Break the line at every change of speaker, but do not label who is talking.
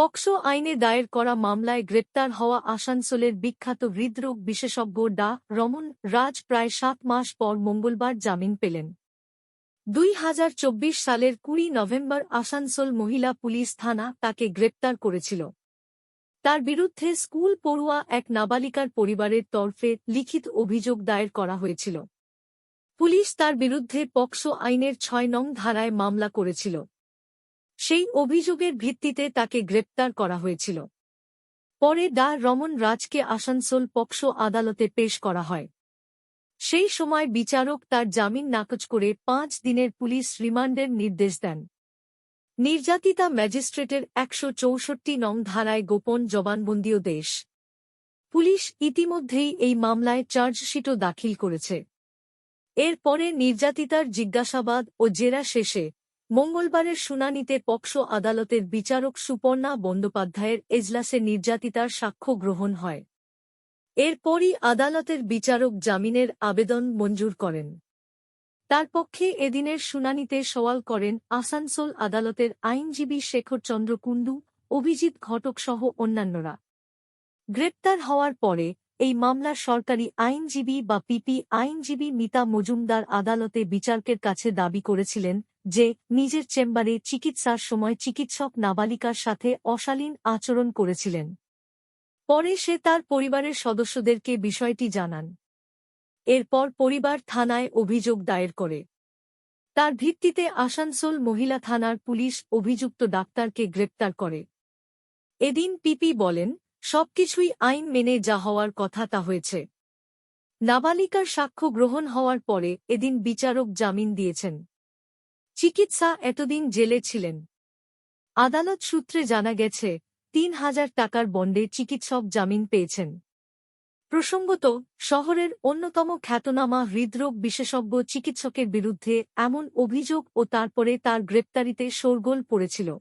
POCSO আইনে দায়ের করা মামলায় গ্রেপ্তার হওয়া আসানসোলের বিখ্যাত হৃদরোগ বিশেষজ্ঞ ডা. রমন রাজ প্রায় সাত মাস পর মঙ্গলবার জামিন পেলেন। দুই হাজার চব্বিশ সালের কুড়ি নভেম্বর আসানসোল মহিলা পুলিশ থানা তাকে গ্রেপ্তার করেছিল। তার বিরুদ্ধে স্কুল পড়ুয়া এক নাবালিকার পরিবারের তরফে লিখিত অভিযোগ দায়ের করা হয়েছিল। পুলিশ তার বিরুদ্ধে পক্সো আইনের ছয় নং ধারায় মামলা করেছিল। সেই অভিযোগের ভিত্তিতে তাকে গ্রেপ্তার করা হয়েছিল। পরে দা রমন রাজকে আসানসোল পক্সো আদালতে পেশ করা হয়। সেই সময় বিচারক তার জামিন নাকচ করে পাঁচ দিনের পুলিশ রিমান্ডের নির্দেশ দেন। নির্যাতিতা ম্যাজিস্ট্রেটের একশো চৌষট্টি নং ধারায় গোপন জবানবন্দিও দেশ। পুলিশ ইতিমধ্যেই এই মামলায় চার্জশিটও দাখিল করেছে। এরপরে নির্যাতিতার জিজ্ঞাসাবাদ ও জেরা শেষে মঙ্গলবারের শুনানিতে পক্সো আদালতের বিচারক সুপর্ণা বন্দ্যোপাধ্যায়ের এজলাসে নির্যাতিতার সাক্ষ্য গ্রহণ হয়। এরপরই আদালতের বিচারক জামিনের আবেদন মঞ্জুর করেন। তার পক্ষে এদিনের শুনানিতে সওয়াল করেন আসানসোল আদালতের আইনজীবী শেখর চন্দ্র কুণ্ডু, অভিজিৎ ঘটক সহ অন্যান্যরা। গ্রেপ্তার হওয়ার পরে এই মামলার সরকারি আইনজীবী বা পিপি আইনজীবী মিতা মজুমদার আদালতে বিচারকের কাছে দাবি করেছিলেন যে নিজের চেম্বারে চিকিৎসার সময় চিকিৎসক নাবালিকার সাথে অশালীন আচরণ করেছিলেন। পরে সে তার পরিবারের সদস্যদেরকে বিষয়টি জানান। এরপর পরিবার থানায় অভিযোগ দায়ের করে। তার ভিত্তিতে আসানসোল মহিলা থানার পুলিশ অভিযুক্ত ডাক্তারকে গ্রেপ্তার করে। এদিন পিপি বলেন সবকিছুই আইন মেনে যা হওয়ার কথা তা হয়েছে। নাবালিকার সাক্ষ্য গ্রহণ হওয়ার পরে এদিন বিচারক জামিন দিয়েছেন। চিকিৎসা এতদিন জেলে ছিলেন। আদালত সূত্রে জানা গেছে, তিন হাজার টাকার বন্ডে চিকিৎসক জামিন পেয়েছেন। প্রসঙ্গত, শহরের অন্যতম খ্যাতনামা হৃদরোগ বিশেষজ্ঞ চিকিৎসকের বিরুদ্ধে এমন অভিযোগ ও তারপরে তার গ্রেপ্তারিতে শোরগোল পড়েছিল।